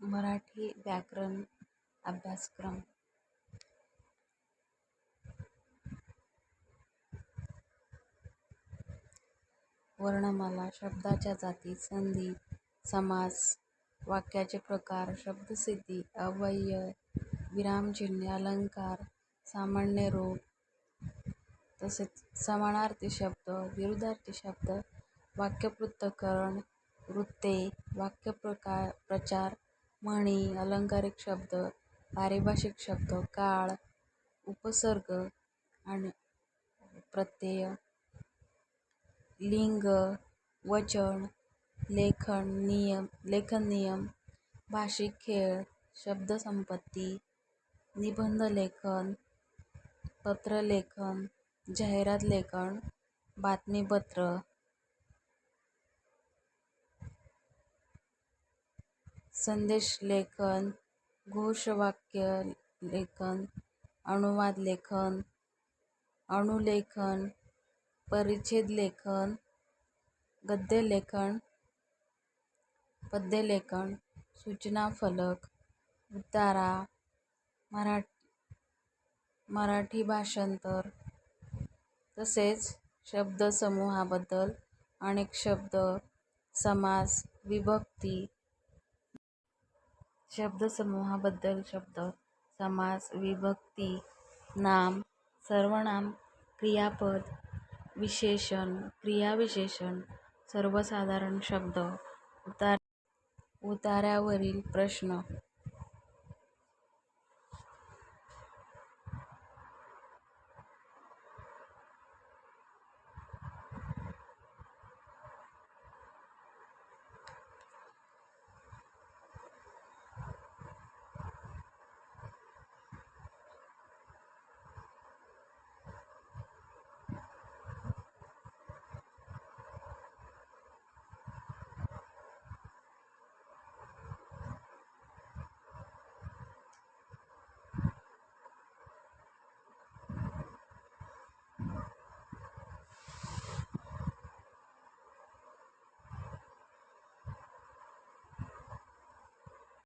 मराठी व्याकरण अभ्यासक्रम. वर्णमाला शब्दाच्या जाती संधी समास वाक्याचे प्रकार शब्दसिद्धी अव्यय विरामचिन्हे अलंकार सामान्य रूप तसेच समानार्थी शब्द विरुद्धार्थी शब्द वाक्यपृथक्करण वृत्ते वाक्यप्रकार प्रचार म्हणी अलंकारिक शब्द पारिभाषिक शब्द काळ उपसर्ग आणि प्रत्यय लिंग वचन लेखन नियम लेखन नियम भाषिक खेळ शब्दसंपत्ती निबंधलेखन पत्रलेखन जाहिरात लेखन बातमीपत्र संदेशलेखन घोषवाक्यलेखन अनुवाद लेखन अणुलेखन परिच्छेदलेखन गद्यलेखन पद्यलेखन सूचनाफलक उतारा मरा मराठी भाषांतर तसेच शब्दसमूहाबद्दल अनेक शब्द समास विभक्ती शब्दसमूहाबद्दल शब्द समास विभक्ती नाम सर्वनाम क्रियापद विशेषण क्रियाविशेषण सर्वसाधारण शब्द उतार उताऱ्यावरील प्रश्न